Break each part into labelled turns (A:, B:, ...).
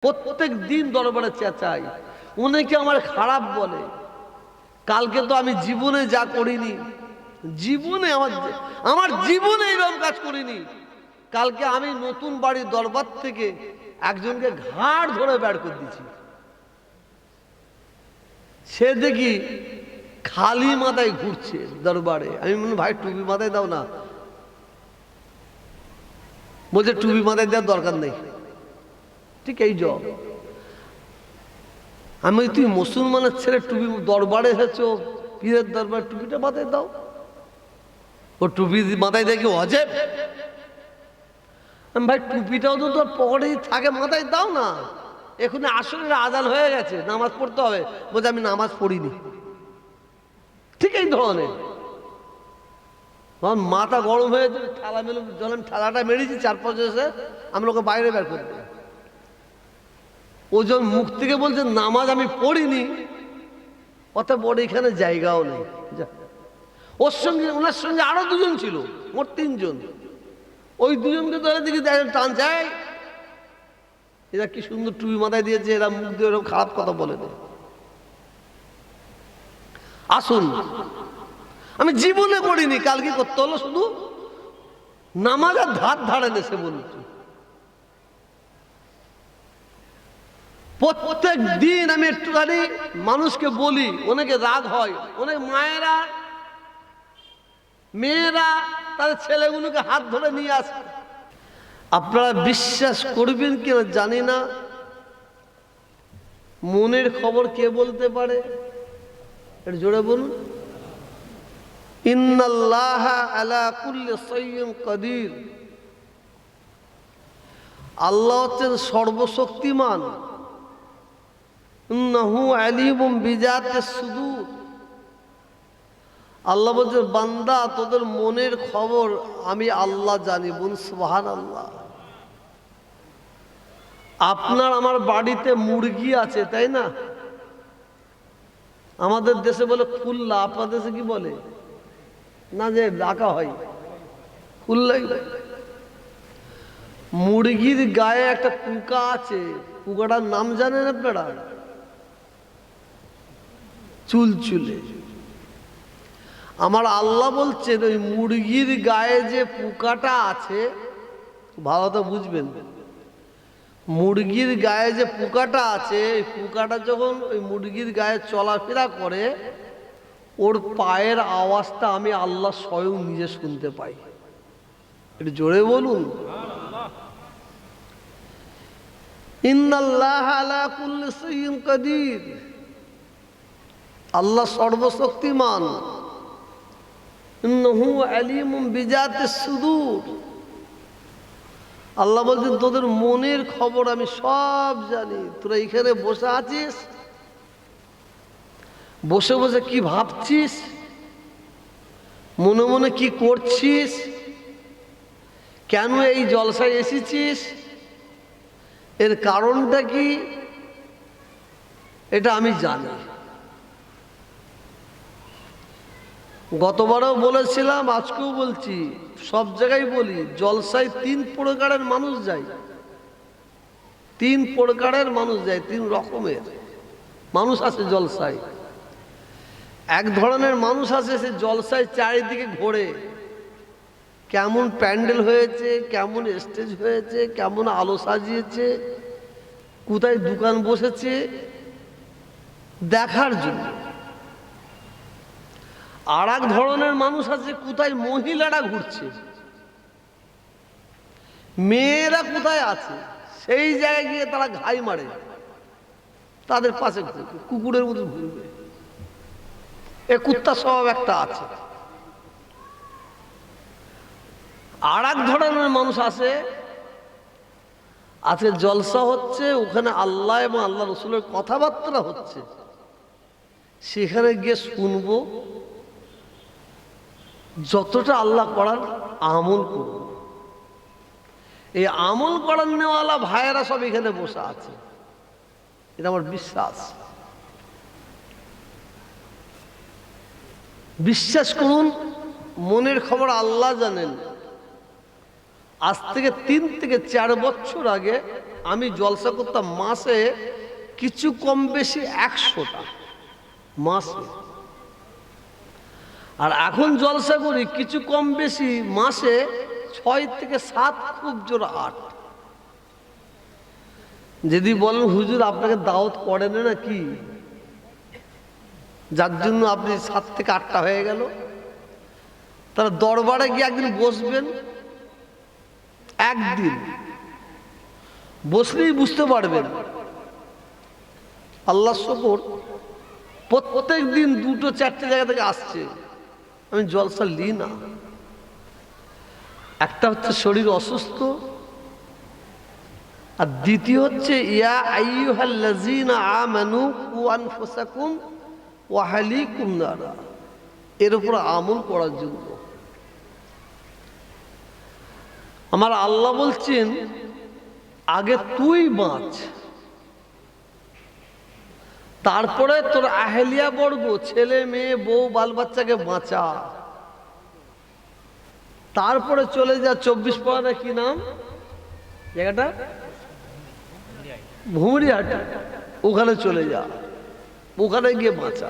A: প্রত্যেক দিন দরবারে চেঁচাই। অনেকে আমার খারাপ বলে। কালকে তো আমি জীবনে যা করিনি, জীবনে আমার আমার জীবনে এরকম কাজ করিনি। কালকে আমি নতুন বাড়ির দরবার থেকে একজনকে ঘাড় ধরে বের করে দিয়েছি। সে দেখি খালি মাথায় ঘুরছে দরবারে। আমি মনে ভাই, টুপি মাথায় দাও না। বলছে, টুপি মাথায় দেওয়ার দরকার নেই। ঠিক এই জব আমি তুই মুসলমানের ছেলে, টুপি দরবারে এসেছ, পীরের দরবার টুপিটা মাথায় দাও। ও টুপি মাথায় দেখি অজেব? ভাই, টুপিটাও তো তোর পকেটেই থাকে মাথায় দাও না। এখন আসলে আজান হয়ে গেছে, নামাজ পড়তে হবে। বলছে, আমি নামাজ পড়িনি। ঠিক এই ধরনের। মাথা গরম হয়ে ঠালা মেলে যখন আমি ঠালাটা মেরেছি চার পাঁচ এসে আমি ওকে বাইরে বের করে ও যখন মুখ থেকে বলছে, নামাজ আমি পড়িনি। অত বড় এখানে জায়গাও নেই। ওর সঙ্গে, ওনার সঙ্গে আরও দুজন ছিল, মোট তিনজন। ওই দুজনকে ধরে দেখি টান চাই এরা কি সুন্দর টুপি মাথায় দিয়েছে, এরা মুখ দিয়ে এরকম খারাপ কথা বলে দেয়। আসুন। আমি জীবনে পড়িনি কাল কি করতে হলো শুধু নামাজের ধার ধারে নেছে বলছি। প্রত্যেক দিন আমি একটুখানি মানুষকে বলি, অনেকে রাগ হয়, অনেক মায়েরা, মেয়েরা তাদের ছেলেগুলোকে হাত ধরে নিয়ে আসে। আপনারা বিশ্বাস করবেন কিনা জানি না, মনের খবর কে বলতে পারে? একটু জোরে বলুন। সাইয়্যিন কাদির। আল্লাহ হচ্ছেন সর্বশক্তিমান। ইন্নাহু আলিমুম বিজাতিস সুদূর। আল্লাহ বলছেন, বান্দা, তোদের মনের খবর আমি আল্লাহ জানি বোন সুবহান আল্লাহ আপনার আমার বাড়িতে মুরগি আছে, তাই না? আমাদের দেশে বলে খুল্লা আপনার দেশে কি বলে? না যে ডাকা হয়। খুল্লাই মুরগির গায়ে একটা পোকা আছে পোকাটার নাম জানেন আপনারা? চুলচুলে। আমার আল্লাহ বলছেন, ওই মুরগির গায়ে যে পোকাটা আছে, ভালো তো বুঝবেন। মুরগির গায়ে যে পোকাটা আছে, এই পোকাটা যখন ওই মুরগির গায়ে চলাফেরা করে, ওর পায়ের আওয়াজটা আমি আল্লাহ স্বয়ং নিজে শুনতে পাই। একটু জোরে বলুন। ইন্নাল্লাহ আলা কুল্লি শাইইন কাদির। আল্লাহ সর্বশক্তিমান। আল্লাহ বলছেন, তোদের মনের খবর আমি সব জানি। তোরা এখানে বসে আছিস? বসে বসে কি ভাবছিস? মনে মনে কি করছিস? কেন এই জলসায় এসেছিস? এর কারণটা কি? এটা আমি জানি। গতবারও বলেছিলাম, আজকেও বলছি, সব জায়গায় বলি, জলসায় তিন প্রকারের মানুষ যায়। তিন প্রকারের মানুষ যায়, তিন রকমের। মানুষ আছে জলসায়। এক ধরনের মানুষ আছে, সে জলসায় চারিদিকে ঘোরে। কেমন প্যান্ডেল হয়েছে, কেমন স্টেজ হয়েছে, কেমন আলো সাজিয়েছে, কোথায় দোকান বসেছে, দেখার জন্য। আর এক ধরনের মানুষ আছে কোথায় মহিলারা ঘুরছে। মেয়েরা কোথায় আছে? সেই জায়গায় গিয়ে তারা ঘাই মারে। তাদের পাশে কুকুরের মতো ঘুরবে। এ কুত্তার স্বভাব একটা আছে। আর এক ধরনের মানুষ আছে আজকে জলসা হচ্ছে, ওখানে আল্লাহ এবং আল্লাহ রসুলের কথাবার্তা হচ্ছে। সেখানে গিয়ে শুনব যতটা আল্লাহ করার আমল করুন। এই আমল করার নেওয়ালা ভাইয়েরা সব এখানে বসে আছে। এটা আমার বিশ্বাস। বিশ্বাস করুন, মনের খবর আল্লাহ জানেন। আজ থেকে তিন থেকে চার বছর আগে আমি জলসা করতাম মাসে কিছু কম বেশি একশোটা। মাসে। আর এখন জলসা করি কিছু কম বেশি মাসে ছয় থেকে সাত খুব জোর আট। যদি বলেন, হুজুর, আপনাকে দাওয়াত করেন না কি যার জন্য আপনি সাত থেকে আটটা হয়ে গেল। তাহলে দরবারে গিয়ে একদিন বসবেন। একদিন বসলেই বুঝতে পারবেন। আল্লাহ শকর প্রত্যেক দিন দুটো, চারটে জায়গা থেকে আসছে। আমি জলসা লি না। একটা হচ্ছে শরীর অসুস্থ, আর দ্বিতীয় হচ্ছে এর উপর আমল করার জন্য। আমার আল্লাহ বলছেন, আগে তুই বাঁচ। তারপরে তোর আহেলিয়া বর্গ, ছেলে, মেয়ে, বউ, বাল বাচ্চাকে বাঁচা। তারপরে চলে যা চব্বিশ পরগনা কি নাম? জায়গাটা? ভুমরিহাট ওখানে চলে যা। ওখানে গিয়ে বাঁচা।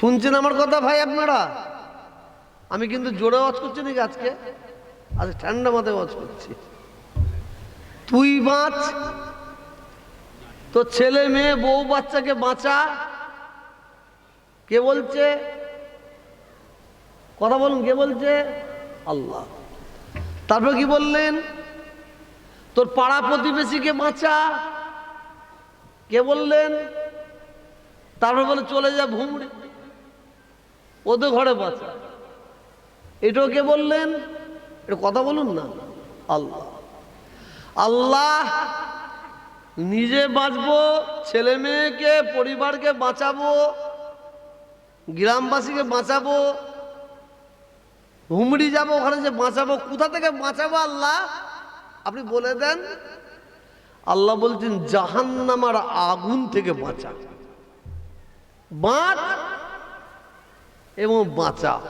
A: শুনছেন আমার কথা ভাই আপনারা? আমি কিন্তু জোরে ওয়াজ করছি নাকি আজকে? আজকে ঠান্ডা মাথায় ওয়াজ করছি। তুই বাঁচ। তো ছেলে মেয়ে, বউ বাচ্চাকে বাঁচা। কে বলছে? কথা বলুন, কে বলছে? আল্লাহ। তারপর কি বললেন? তোর পাড়া প্রতিবেশীকে বাঁচা। কে বললেন? তারপর বলে, চলে যা ভুমড়ে। ওদের ঘরে বাঁচা। এটাও কে বললেন? এটা কথা বলুন না। আল্লাহ। আল্লাহ নিজে বাঁচবো, ছেলে মেয়েকে, পরিবারকে বাঁচাবো, গ্রামবাসীকে বাঁচাবো, হুমড়ি যাব, ওখানে যে বাঁচাবো, কোথা থেকে বাঁচাবো আল্লাহ? আপনি বলে দেন। আল্লাহ বলছেন জাহান্নামার আগুন থেকে বাঁচা। বাঁচ এবং বাঁচা।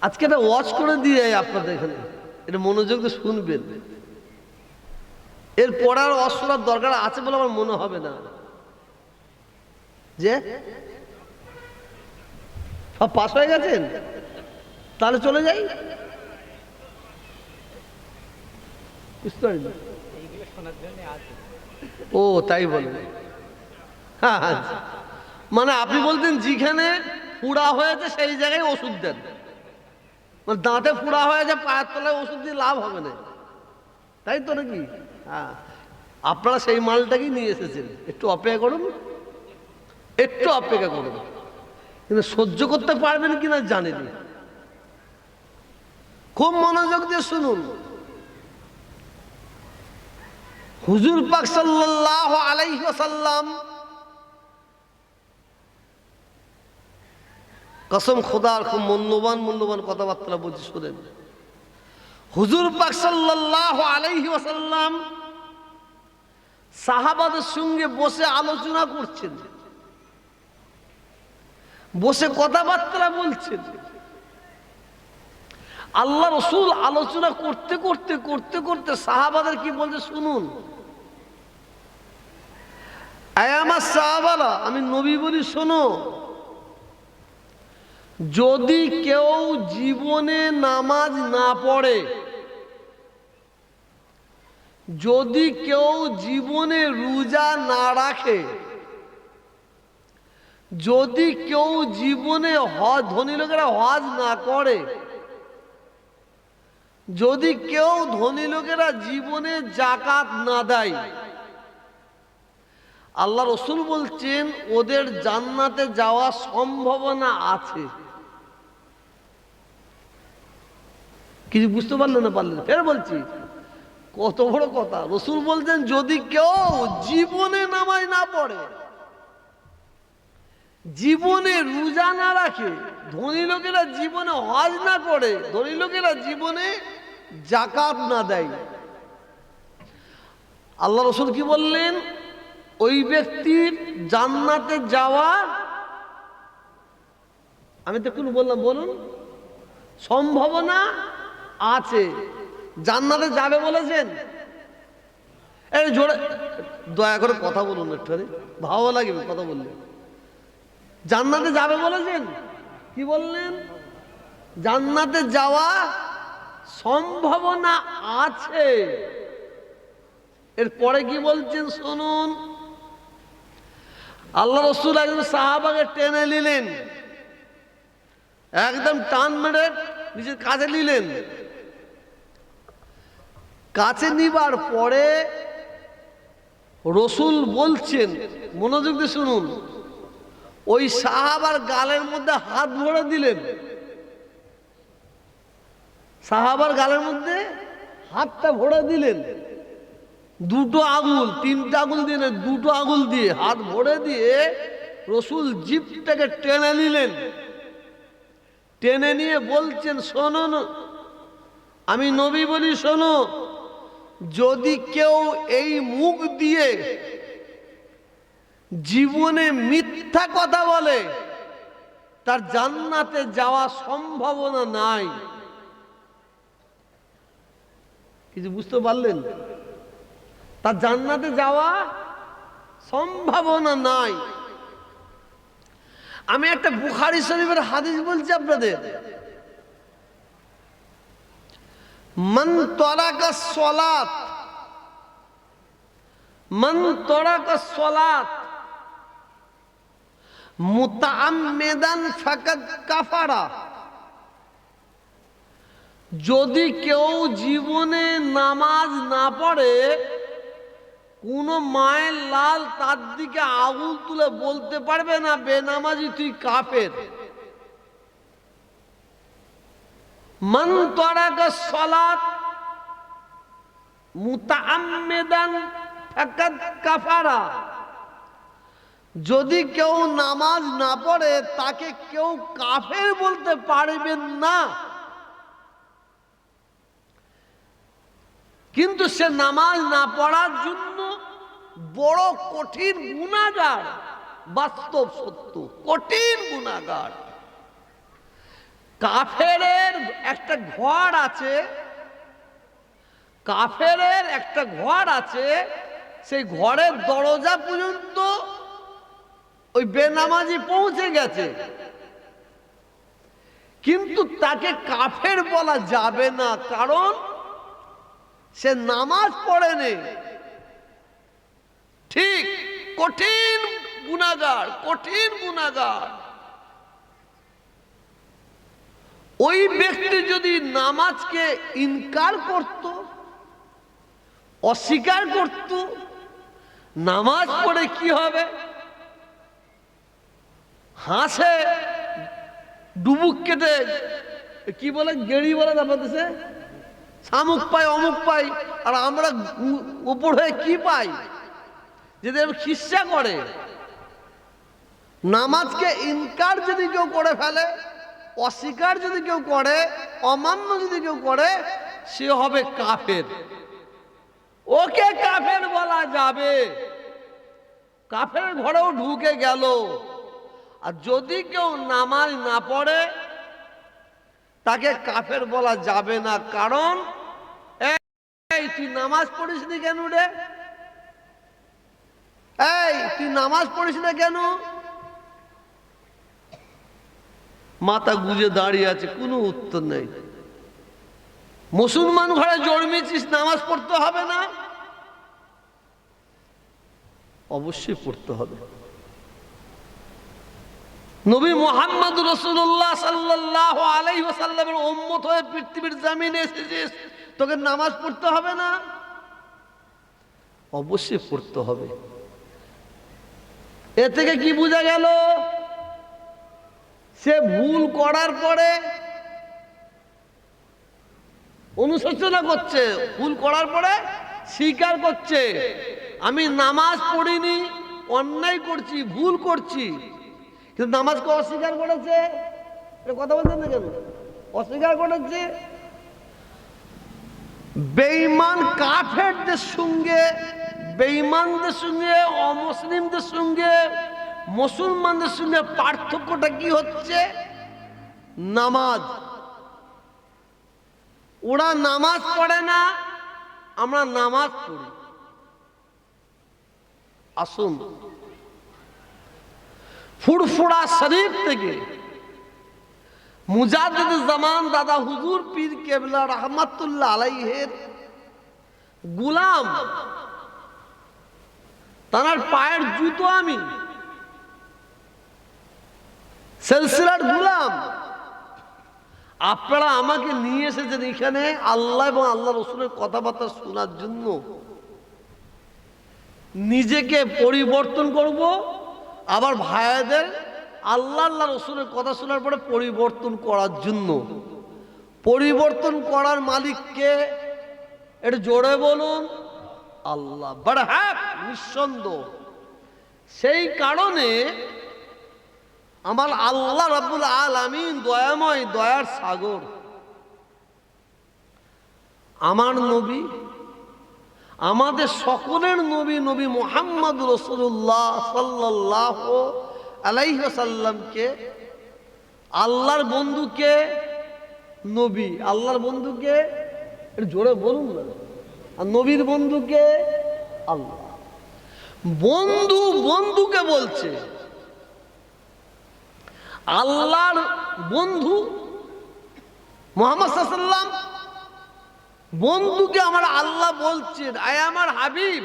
A: আজকে এটা ওয়াচ করে দিয়ে আপনাদের এখানে। এটা মনোযোগ শুনবেন। এর পড়ার অস্ত্রার দরকার আছে বলে আমার মনে হবে না। যে? পাস হয়ে গেছেন? তাহলে চলে যাই। বুঝতে পারিনি ও, তাই বলেন হ্যাঁ হ্যাঁ। মানে আপনি বলতেন যেখানে ফুড়া হয়েছে সেই জায়গায় ওষুধ দেন। মানে দাঁতে ফুড়া হয়েছে, পায়ের তলায় ওষুধ দিয়ে লাভ হবে না। তাই তো নাকি? হ্যাঁ। আপনারা সেই মালটাকেই নিয়ে এসেছেন। একটু অপেক্ষা করুন। একটু অপেক্ষা করুন। কিন্তু সহ্য করতে পারবেন কিনা জানি না। খুব মনোযোগ দিয়ে শুনুন। হুজুর পাক সাল্লাল্লাহু আলাইহি ওয়াসাল্লাম কসম খোদার খুব মূল্যবান মূল্যবান কথাবার্তা বলছি, শোনেন। হুজুর পাক সাল্লাল্লাহু আলাইহি ওয়াসাল্লাম সাহাবাদের সঙ্গে বসে আলোচনা করছেন। বসে কথাবার্তা বলছেন। আল্লাহ রসুল আলোচনা করতে করতে করতে করতে সাহাবাদের কি বলছে শুনুন। আমার সাহাবারা, আমি নবী বলি শোনো। যদি কেউ জীবনে নামাজ না পড়ে যদি কেউ জীবনে রোজা না রাখে, যদি কেউ জীবনে হজ, ধনী লোকেরা হজ না করে, যদি কেউ ধনী লোকেরা জীবনে জাকাত না দেয়, আল্লাহ রসুল বলছেন, ওদের জান্নাতে যাওয়ার সম্ভাবনা আছে। কিছু বুঝতে পারলেন না পারলেন ফের বলছি কত বড় কথা। রসুল বলছেন, যদি কেউ জীবনে নামাজ না পড়ে, জীবনে রোজা না রাখে, ধনী লোকেরা জীবনে হজ না করে, ধনী লোকেরা জীবনে জাকাত না দেয়। আল্লাহ রসুল কি বললেন? ওই ব্যক্তির জান্নাতে যাওয়া, আমি তো কোনো বললাম, বলুন, সম্ভাবনা আছে। জান্নাতে যাবে বলেছেন। এই জোরে, দয়া করে কথা বলুন একটু ভালো লাগবে কথা বললে। জান্নাতে যাবে বলেছেন? কি বললেন? জান্নাতে যাওয়া সম্ভাবনা আছে। এরপরে কি বলছেন শুনুন। আল্লাহ রসুল একজন সাহাবাকে টেনে নিলেন। একদম টান মেরে নিজের কাজে নিলেন। কাছে নিবার পরে রসুল বলছেন মনোযোগ দিয়ে শুনুন ওই সাহাবার গালের মধ্যে হাত ভরে দিলেন। সাহাবার গালের মধ্যে হাতটা ভরে দিলেন। দুটো আগুল তিনটা আগুল দিয়ে না, দুটো আগুল দিয়ে হাত ভরে দিয়ে রসুল জিপটাকে টেনে নিলেন। টেনে নিয়ে বলছেন শোনো আমি নবী বলি শোনো যদি কেউ এই মুখ দিয়ে জীবনে মিথ্যা কথা বলে, তার জান্নাতে যাওয়া সম্ভাবনা নাই। কিছু বুঝতে পারলেন? তার জান্নাতে যাওয়া সম্ভাবনা নাই। আমি একটা বুখারি শরীফের হাদিস বলছি আপনাদের। মন তরাকা সলাত। মন তরাকা সলাত। মুতাআম্মিদান ফাকাদ কাফারা। যদি কেউ জীবনে নামাজ না পড়ে, কোনো মায়ের লাল তার দিকে আগুল তুলে বলতে পারবে না, বেনামাজি তুই কাফের। মান সলাত কাফারা। যদি কেউ নামাজ না পড়ে, তাকে কেউ কাফের বলতে পারবেন না। কিন্তু সে নামাজ না পড়ার জন্য বড় কঠিন গুণাগার বাস্তব সত্য, কঠিন গুণাগার কাফের একটা ঘর আছে কাফের একটা ঘর আছে, সেই ঘরের দরজা পর্যন্ত ওই বেনামাজি পৌঁছে গেছে। কিন্তু তাকে কাফের বলা যাবে না, কারণ সে নামাজ পড়েনি। ঠিক কঠিন গুণাগার কঠিন গুণাগার ওই ব্যক্তি যদি নামাজকে ইনকার করত, অস্বীকার করত, নামাজ পড়ে কি হবে? হাসে, ডুবুক কেটে, কি বলে, গেড়ি বলে দেশে শামুক পাই, অমুক পাই, আর আমরা উপর হয়ে কি পাই? যদি খিস্সা করে, নামাজকে ইনকার যদি কেউ করে ফেলে অস্বীকার যদি কেউ করে, অমান্য যদি কেউ করে, সে হবে কাফের। ওকে কাফের বলা যাবে। কাফের ঘরেও ঢুকে গেল। আর যদি কেউ নামাজ না পড়ে, তাকে কাফের বলা যাবে না। কারণ, এই, তুই নামাজ পড়িস কেন রে? এই, তুই নামাজ পড়িস না কেন? মাথা গুজে দাঁড়িয়ে আছে, কোনো উত্তর নেই। মুসলমান ঘরে জন্মেছিস, নামাজ পড়তে হবে না? অবশ্যই পড়তে হবে। নবী মোহাম্মদ রসুল্লাহ সাল্লাহ আলাই ওসাল্লামের উম্মত হয়ে পৃথিবীর জামিনে এসেছিস, তোকে নামাজ পড়তে হবে না? অবশ্যই পড়তে হবে। এ থেকে কি বোঝা গেল? সে ভুল করার পরে অনুশোচনা করছে। ভুল করার পরে স্বীকার করছে। আমি নামাজ পড়িনি, অন্যায় করছি, ভুল করছি। কিন্তু নামাজকে অস্বীকার করেছে। কথা বলছেন না কেন? অস্বীকার করেছে। বেঈমান কাফেরদের সঙ্গে, বেঈমানদের সঙ্গে, অমুসলিমদের সঙ্গে মুসলমানদের সঙ্গে পার্থক্যটা কি হচ্ছে? নামাজ। ওরা নামাজ পড়ে না, আমরা নামাজ পড়ি। আসুন। ফুরফুরা শরীফ থেকে মুজাদ্দিদ জামান দাদা হুজুর পীর কেবলা রহমাতুল্লাহ আলাইহের গুলাম, তার পায়ের জুতো আমি সেলসিলার গুলাম। আপনারা আমাকে নিয়ে এসেছেন এখানে আল্লাহ এবং আল্লাহ রসুলের কথাবার্তা শোনার জন্য। নিজেকে পরিবর্তন করব আবার ভাইয়াদের আল্লাহ আল্লাহ রসুলের কথা শোনার পরে পরিবর্তন করার জন্য। পরিবর্তন করার মালিককে এটা জোরে বলুন, আল্লাহ। বড় হ্যাঁ নিঃসন্দেহ। সেই কারণে আমার আল্লাহ রাব্বুল আলামিন দয়াময় দয়ার সাগর। আমার নবী, আমাদের সকলের নবী নবী মোহাম্মদ রসুল্লাহ সাল্লাহ আলাইসাল্লামকে আল্লাহর বন্ধুকে নবী, আল্লাহর বন্ধুকে জোরে বলুন না। আর নবীর বন্ধুকে আল্লাহ। বন্ধু বন্ধুকে বলছে। আল্লাহর বন্ধু মোহাম্মদ সাল্লাম বন্ধুকে আমার আল্লাহ বলছেন, আয় আমার হাবিব,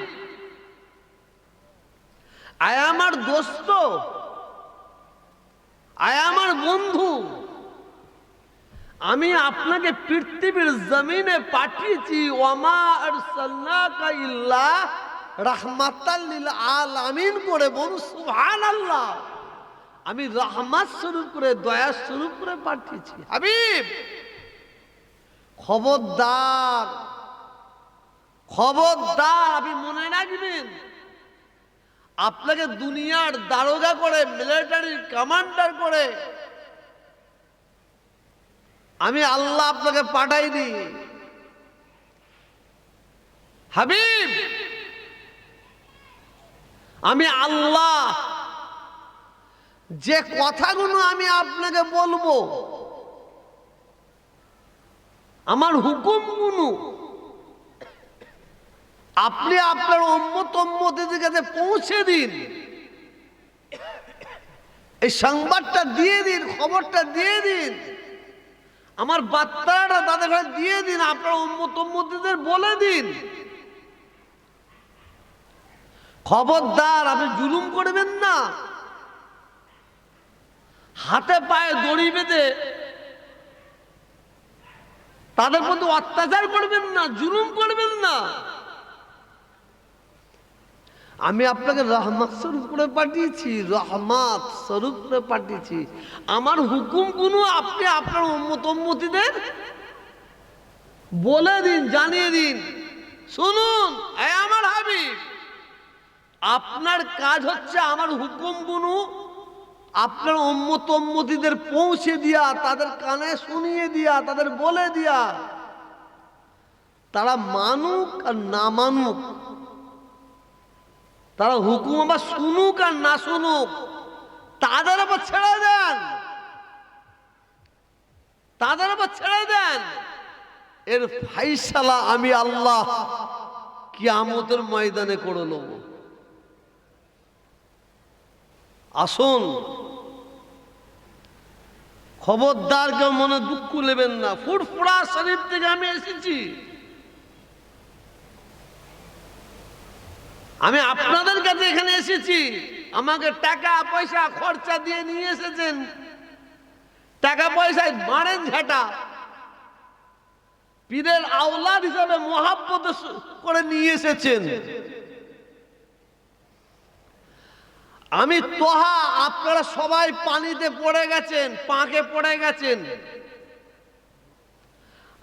A: আয় আমার দোস্ত, আয় আমার বন্ধু, আমি আপনাকে পৃথিবীর জমিনে পাঠিয়েছি ওমা আরসালনাকা ইল্লা রাহমাতাল লিল আলামিন করে বলুন, সুবহানাল্লাহ। আমি রহমাত স্বরূপ করে দয়া স্বরূপ করে পাঠিয়েছি। হাবিব! খবরদার খবরদার আপনি মনে রাখবেন আপনাকে দুনিয়ার দারোগা করে মিলিটারি কমান্ডার করে আমি আল্লাহ আপনাকে পাঠাই পাঠাইনি। হাবিব! আমি আল্লাহ যে কথাগুলো আমি আপনাকে বলব, আমার হুকুমগুলো, আপনি আপনার অম্মতম্মদের কাছে পৌঁছে দিন। এই সংবাদটা দিয়ে দিন, খবরটা দিয়ে দিন। আমার বার্তাটা তাদের ঘরে দিয়ে দিন, আপনার অম্মতম্মদের বলে দিন। খবরদার, আপনি জুলুম করবেন না। হাতে পায়ে দড়ি বেঁধে তাদের প্রতি অত্যাচার করবেন না, জুলুম করবেন না। আমি আপনাকে রহমত স্বরূপ করে পাঠিয়েছি, রহমত স্বরূপ করে পাঠিয়েছি। আমার হুকুমগুলো আপনি আপনার উম্মতম্মতিদের বলে দিন, জানিয়ে দিন। শুনুন আমার হাবিব, আপনার কাজ হচ্ছে আমার হুকুমগুলো আপনার উম্মতম্মতিদের পৌঁছে দিয়া, তাদের কানে শুনিয়ে দিয়া, তাদের বলে দিয়া, তারা মানুক আর না মানুক, তারা হুকুম আবার শুনুক আর না শুনুক, তাদের আবার ছেড়ে দেন, তাদের আবার ছেড়ে দেন। এর ফাইসালা আমি আল্লাহ কি কিয়ামতের ময়দানে করে নেব। আসুন খবরদার কেউ মনে দুঃখ নেবেন না। ফুটফুড়া শরীর থেকে আমি এসেছি। আমি আপনাদের কাছে এখানে এসেছি। আমাকে টাকা, পয়সা, খরচা দিয়ে নিয়ে এসেছেন। টাকা পয়সায় মারেন ঝাঁটা। পীরের আওলাদ হিসাবে মহাব্বত করে নিয়ে এসেছেন। আমি তোহা, আপনারা সবাই পানিতে পড়ে গেছেন, পাঁকে পড়ে গেছেন।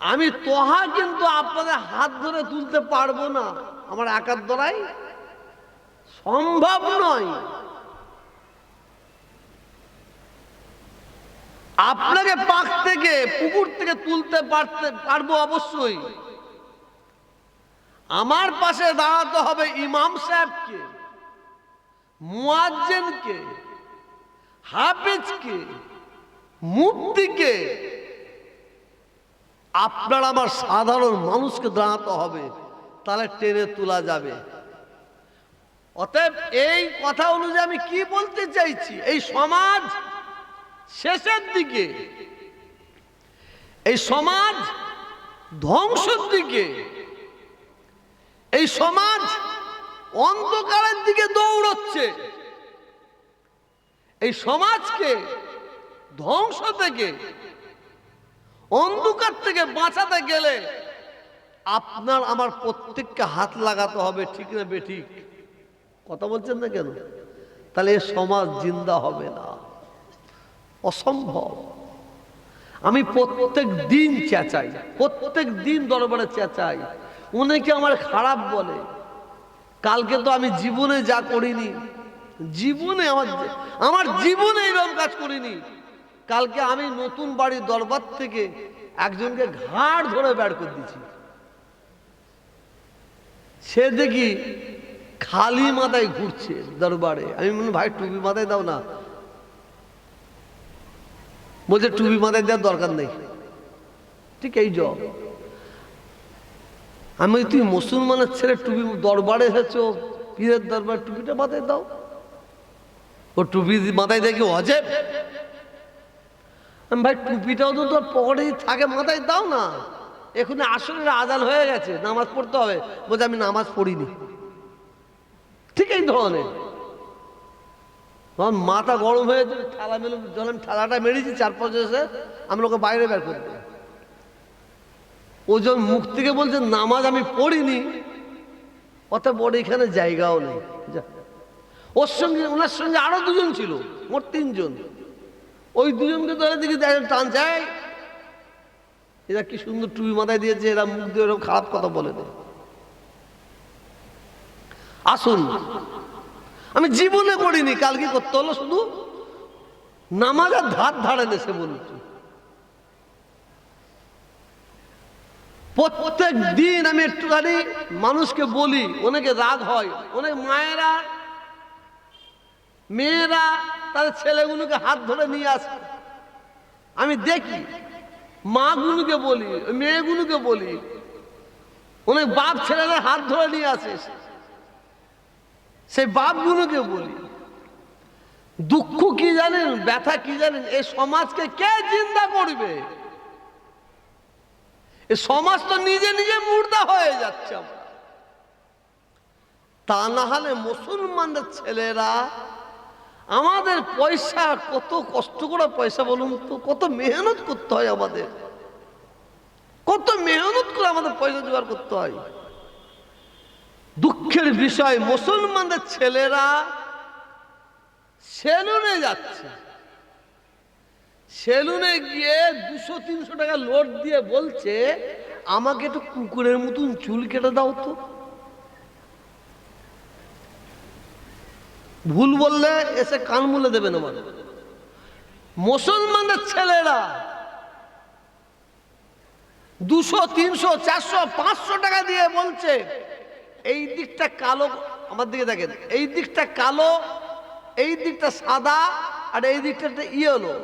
A: আমি তোহা কিন্তু আপনাদের হাত ধরে তুলতে পারব না। আমার একার দ্বারাই সম্ভব নয়। আপনাকে পাক থেকে, পুকুর থেকে তুলতে পারতে, পারব অবশ্যই। আমার পাশে দাঁড়াতে হবে ইমাম সাহেবকে। মুয়াজ্জেনকে, হাফেজকে, মুফতিকে, আপনার আমার সাধারণ মানুষকে দাঁড়াতে হবে, তাহলে টেনে তোলা যাবে। অতএব এই কথা অনুযায়ী আমি কি বলতে চাইছি? এই সমাজ শেষের দিকে, এই সমাজ ধ্বংসের দিকে, এই সমাজ অন্ধকারের দিকে দৌড়চ্ছে। এই সমাজকে ধ্বংস থেকে, অন্ধকার থেকে বাঁচাতে গেলে আপনার আমার প্রত্যেককে হাত লাগাতে হবে, ঠিক না বেঠিক? কথা বলছেন না কেন? তাহলে সমাজ জিন্দা হবে না। অসম্ভব। আমি প্রত্যেক দিন চেঁচাই, প্রত্যেক দিন দরবারে চেঁচাই। অনেকে আমার খারাপ বলে? কালকে তো আমি জীবনে যা করিনি, জীবনে আমার আমার জীবনে এরকম কাজ করিনি। কালকে আমি নতুন বাড়ির দরবার থেকে একজনকে ঘাড় ধরে বের করে দিয়েছি। সে দেখি খালি মাথায় ঘুরছে দরবারে। আমি মনে ভাই, টুপি মাথায় দাও না। বলছে, টুপি মাথায় দেওয়ার দরকার নেই। ঠিক এই জব আমি তুই মুসলমানের ছেলে, টুপি দরবারে এসেছ, পীরের দরবার, টুপিটা মাথায় দাও। ও টুপি মাথায় দেখি অজেব? আমি ভাই, টুপিটাও তো তোর পকেটেই থাকে মাথায় দাও না। এখানে আসলে আজান হয়ে গেছে, নামাজ পড়তে হবে। বলছে, আমি নামাজ পড়িনি। ঠিক এই ধরনের। আমার মাথা গরম হয়েছে ঠালা মেলে যখন ঠালাটা মেরেছি চার পাঁচ এসে আমি ওকে বাইরে বের করে দিই ও যখন মুখ থেকে বলছে, নামাজ আমি পড়িনি অত বড় এখানে জায়গাও নেই। ওর সঙ্গে, ওনার সঙ্গে আরও দুজন ছিল, মোট তিনজন। ওই দুজনকে ধরে দেখি টান যায় এরা কি সুন্দর টুপি মাথায় দিয়েছে, এরা মুখ দিয়ে এরকম খারাপ কথা বলে দেয়। আসুন। আমি জীবনে করিনি কাল কি করতে হলো শুধু নামাজের ধার ধারে নেছে বলছি। প্রত্যেক দিন আমি একটুখানি মানুষকে বলি, অনেকে রাগ হয়, অনেক মায়েরা, মেয়েরা তাদের ছেলেগুলোকে হাত ধরে নিয়ে আসে। আমি দেখি, মাগুলোকে বলি মেয়েগুলোকে বলি, অনেক বাপ ছেলেরা হাত ধরে নিয়ে আসে। সেই বাপগুলোকে বলি, দুঃখ কি জানেন, ব্যথা কি জানেন, এই সমাজকে কে চিন্তা করবে? এ সমাজ তো নিজে নিজে মুর্দা হয়ে যাচ্ছে আমরা। তা না হলে মুসলমানদের ছেলেরা, আমাদের পয়সা কত কষ্ট করে পয়সা বলুন তো, কত মেহনত করতে হয় আমাদের। কত মেহনত করে আমাদের পয়সা জোগাড় করতে হয়। দুঃখের বিষয়, মুসলমানদের ছেলেরা সেলুনে যাচ্ছে। সেলুনে গিয়ে দুশো, তিনশো টাকা লোড দিয়ে বলছে, আমাকে একটু কুকুরের মতন চুল কেটে দাও তো। ভুল বললে এসে কান মুলে দেবেন আমার মুসলমানের ছেলেরা দুশো, তিনশো, চারশো, পাঁচশো টাকা দিয়ে বলছে, এই দিকটা কালো, আমার দিকে দেখেন, এই দিকটা কালো, এই দিকটা সাদা, আর এই দিকটা ইয়েলো।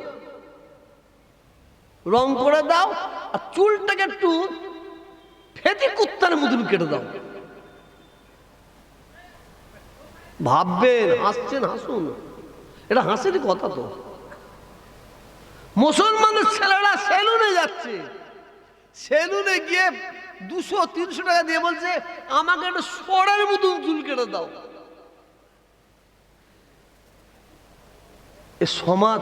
A: রং করে দাও আর চুলটাকে একটু ফেটি কুত্তার মতন কেটে দাও। ভাববেন, হাসছেন, হাসুন। এটা হাসির কথা তো। মুসলমানের ছেলেরা সেলুনে যাচ্ছে। সেলুনে গিয়ে দুশো, তিনশো টাকা দিয়ে বলছে, আমাকে একটা সরের মতন চুল কেটে দাও। এ সমাজ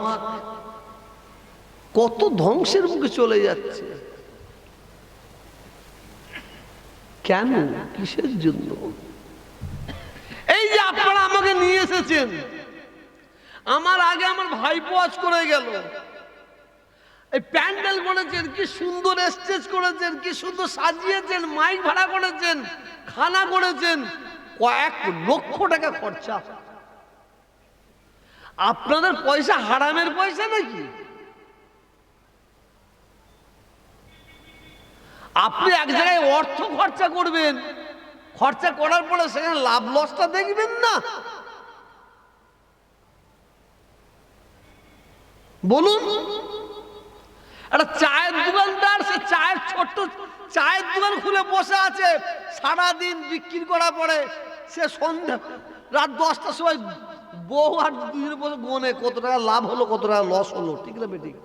A: কত ধ্বংসের মুখে চলে যাচ্ছে। কেন? কিসের জন্য? এই যে আপনারা আমাকে নিয়ে এসেছেন, আমার আগে আমার ভাইপো আজ করে গেল। এই প্যান্ডেল করেছেন, কি সুন্দর স্টেজ করেছেন, কি সুন্দর সাজিয়েছেন, মাইক ভাড়া করেছেন, খানা করেছেন, কয়েক লক্ষ টাকা খরচা। আপনাদের পয়সা হারামের পয়সা নাকি? আপনি এক জায়গায় অর্থ খরচা করবেন। খরচা করার পরে সেখানে লাভ লসটা দেখবেন না। বলুন, একটা চায়ের দোকানদার, সে চায়ের ছোট্ট চায়ের দোকান খুলে বসে আছে, সারাদিন বিক্রি করার পরে সে সন্ধ্যা রাত দশটার সময় বউ আর দুজনে বসে গোনে কত টাকা লাভ হলো, কত টাকা লস হলো, ঠিক না বেঠিক?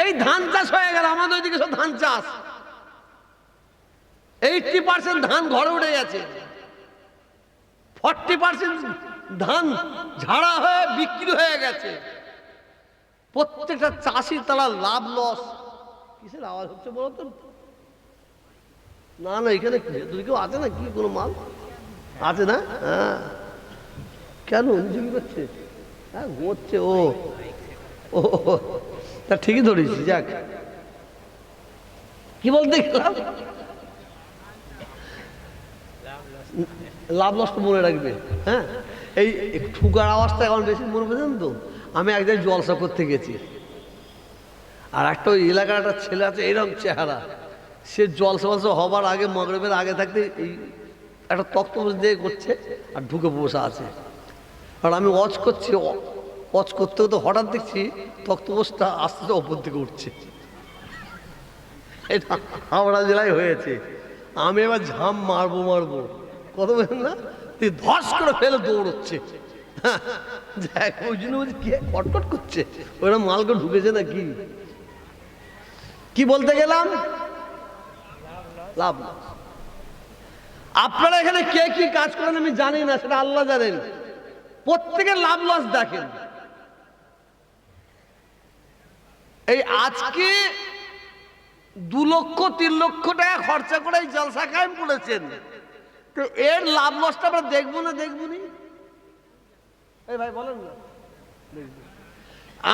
A: এই ধান চাষ হয়ে গেল, আমাদের ওইদিকে সব ধান চাষ। এইটটি পার্সেন্ট ধান ঘরে উঠে গেছে। ফর্টি পার্সেন্ট ধান ঝাড়া হয়ে বিক্রি হয়ে গেছে। প্রত্যেকটা চাষি তারা লাভ লস। কিসের আওয়াজ হচ্ছে বলো তো না না, এখানে তুই কেউ আছে না, কি কোনো মাল? আছে না? হ্যাঁ। কেন? করছে? হ্যাঁ ঘুমোচ্ছে ও ও। তা ঠিকই ধরিস যাক। কি বলতে গেলাম? লাভ তো মনে রাখবে হ্যাঁ? এই ঠুকার আওয়াজটা এখন বেশি মনে পেয়েছেন তো? আমি একদিন জলসা করতে গেছি। আর একটা ওই এলাকার একটা ছেলে আছে এরকম চেহারা। সে জলসা ফলসা হবার আগে, মগরবের আগে থাকতে এই একটা তক্ত দিয়ে করছে আর ঢুকে বসে আছে। আর আমি ওয়াচ করছি ওয়াচ করতে করতে হঠাৎ দেখছি তক্তপোষটা আস্তে আস্তে ওপর দিকে উঠছে। এটা হাওড়া জেলায় হয়েছে। আমি এবার ঝাম মারবো মারবো। কত বলেন না? তুই ধস করে ফেলে দৌড়চ্ছে। দেখ, ওই জন্য বলছি, কে কটকট করছে? ওরা মালকে ঢুকেছে না কি বলতে গেলাম? লাভ। আপনারা এখানে কে কি কাজ করেন আমি জানি না, সেটা আল্লাহ জানেন। প্রত্যেকের লাভ লস দেখেন। এই আজকে দু লক্ষ, তিন লক্ষ টাকা খরচা করে এই জলসা কায়েম করেছেন। তো এর লাভ লসটা আমরা দেখব না দেখব নি? এই ভাই, বলেন না।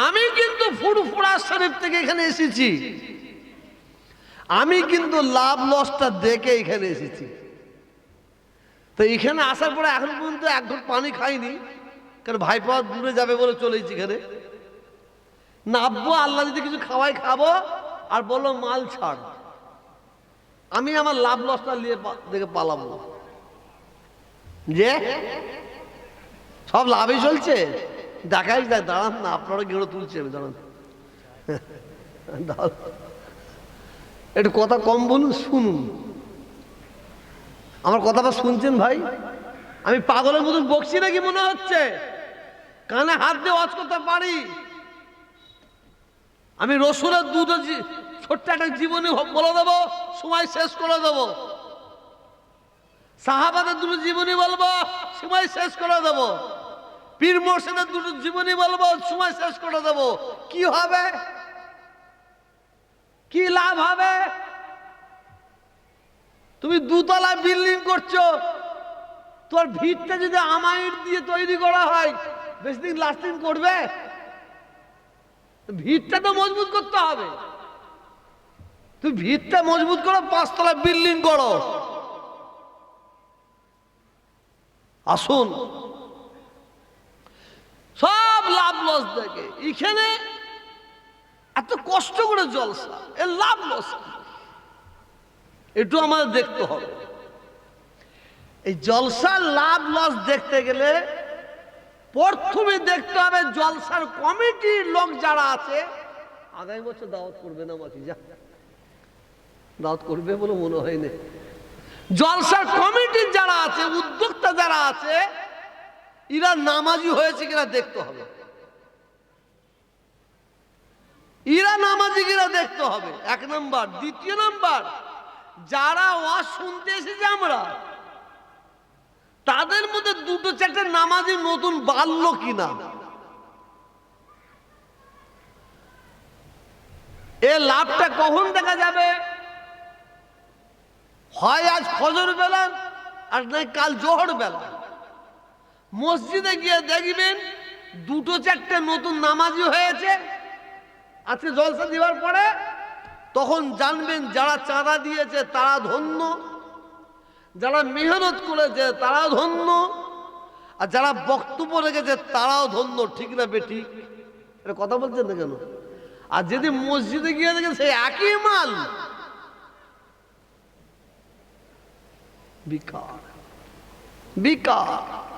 A: আমি কিন্তু ফুরফুরা শরীফ থেকে এখানে এসেছি। আমি কিন্তু লাভ লসটা দেখে এখানে এসেছি। তো এখানে আসার পরে এখন পর্যন্ত এক ঘট পানি খাইনি। কারণ ভাই পাওয়া দূরে যাবে বলে চলেছি এখানে। নাববো আল্লাহ যদি কিছু খাওয়াই খাব, আর বলল মাল ছাড়। আমি আমার লাভ লসটা নিয়ে দেখে পালাবো। যে? সব লাভই চলছে। দেখাই যায় দাঁড়ান না, আপনারা গেড়ো তুলছে আমি দাঁড়ান। একটু কথা কম বলুন, শুনুন। আমার কথাটা শুনছেন ভাই? আমি পাগলের মতন বকছি নাকি মনে হচ্ছে? কানে হাত দিয়ে ওয়াজ করতে পারি? আমি রসুলের দুটো ছোট্ট একটা জীবনী বলে দেবো, সময় শেষ করে দেবো। সাহাবাদের দুটো জীবনী বলব, সময় শেষ করে দেবো। পীর মোর্শেদের দুটো জীবনী বলব, সময় শেষ করে দেবো। কি হবে? কি লাভ হবে? তুমি দুতলা বিল্ডিং করছ, তোর ভিড়টা যদি আমাইট দিয়ে তৈরি করা হয়, বেশি দিন লাস্টিং করবে? ভিতটা তো মজবুত করতে হবে। তুমি ভিতটা মজবুত করো, পাঁচতলা বিল্ডিং করো। আসুন। সব লাভ লস দেখে। এখানে এত কষ্ট করে জলসা এর লাভ লস? একটু আমাদের দেখতে হবে। এই জলসার লাভ লস দেখতে গেলে প্রথমে দেখতে হবে জলসার কমিটির লোক যারা আছে। আগামী বছর দাওয়াত করবে না আমাকে যা। দাওয়াত করবে বলে মনে হয় না। জলসার কমিটির যারা আছে, উদ্যোক্তা যারা আছে, এরা নামাজি হয়েছে কিনা দেখতে হবে। ইরা নামাজি কিনা দেখতে হবে। এক নাম্বার। দ্বিতীয় নাম্বার, যারা ওয়াজ শুনতে এসেছে আমরা তাদের মধ্যে দুটো চারটে নামাজি নতুন বাড়লো কিনা? এ লাভটা কখন দেখা যাবে? হয় আজ ফজর বেলা, আর নাই কাল জোহর বেলা। মসজিদে গিয়ে দেখবেন দুটো চারটে নতুন নামাজি হয়েছে। আজকে জলসা দেওয়ার পরে তখন জানবেন যারা চাঁদা দিয়েছে তারা ধন্য। যারা মেহনত করেছে, তারাও ধন্য। আর যারা বক্তব্য রেখেছে, তারাও ধন্য। ঠিক না বে ঠিক? এটা কথা বলছেন না কেন? আর যদি মসজিদে গিয়ে দেখেন, সেই একই মাল। বিকার। বিকার।